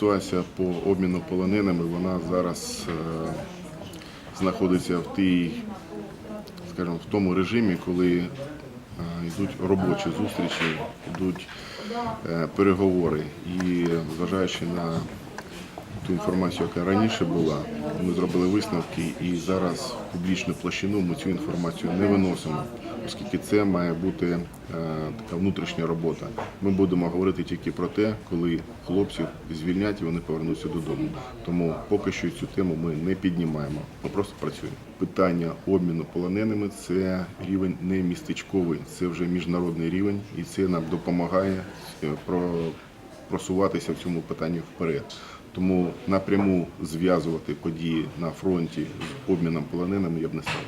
ситуація по обміну полоненими, вона зараз е, знаходиться в тій, скажімо, в тому режимі, коли е, йдуть робочі зустрічі, йдуть е, переговори. І зважаючи на ту інформацію, яка раніше була, ми зробили висновки і зараз в публічну площину ми цю інформацію не виносимо, оскільки це має бути е, така внутрішня робота. Ми будемо говорити тільки про те, коли хлопців звільнять і вони повернуться додому. Тому поки що цю тему ми не піднімаємо, ми просто працюємо. Питання обміну полоненими це рівень не містечковий, це вже міжнародний рівень, і це нам допомагає е, про просуватися в цьому питанні вперед. Тому напряму зв'язувати події на фронті з обміном полоненими я б не став.